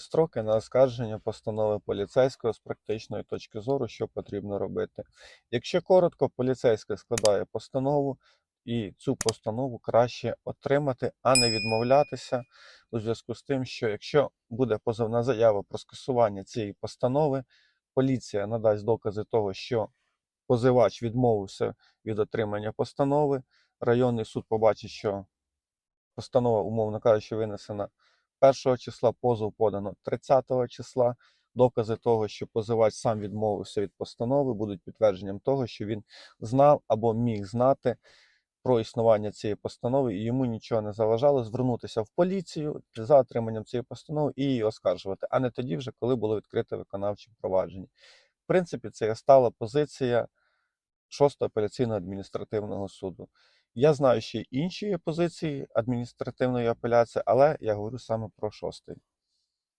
Строки на оскарження постанови поліцейського з практичної точки зору, що потрібно робити. Якщо коротко, поліцейський складає постанову, і цю постанову краще отримати, а не відмовлятися у зв'язку з тим, що якщо буде позовна заява про скасування цієї постанови, поліція надасть докази того, що позивач відмовився від отримання постанови. Районний суд побачить, що постанова, умовно кажучи, винесена 1 числа, позов подано 30 числа. Докази того, що позивач сам відмовився від постанови, будуть підтвердженням того, що він знав або міг знати про існування цієї постанови, і йому нічого не заважало звернутися в поліцію за отриманням цієї постанови і її оскаржувати, а не тоді, вже коли було відкрите виконавче провадження. В принципі, це стала позиція 6 апеляційного адміністративного суду. Я знаю ще інші позиції адміністративної апеляції, але я говорю саме про шостий.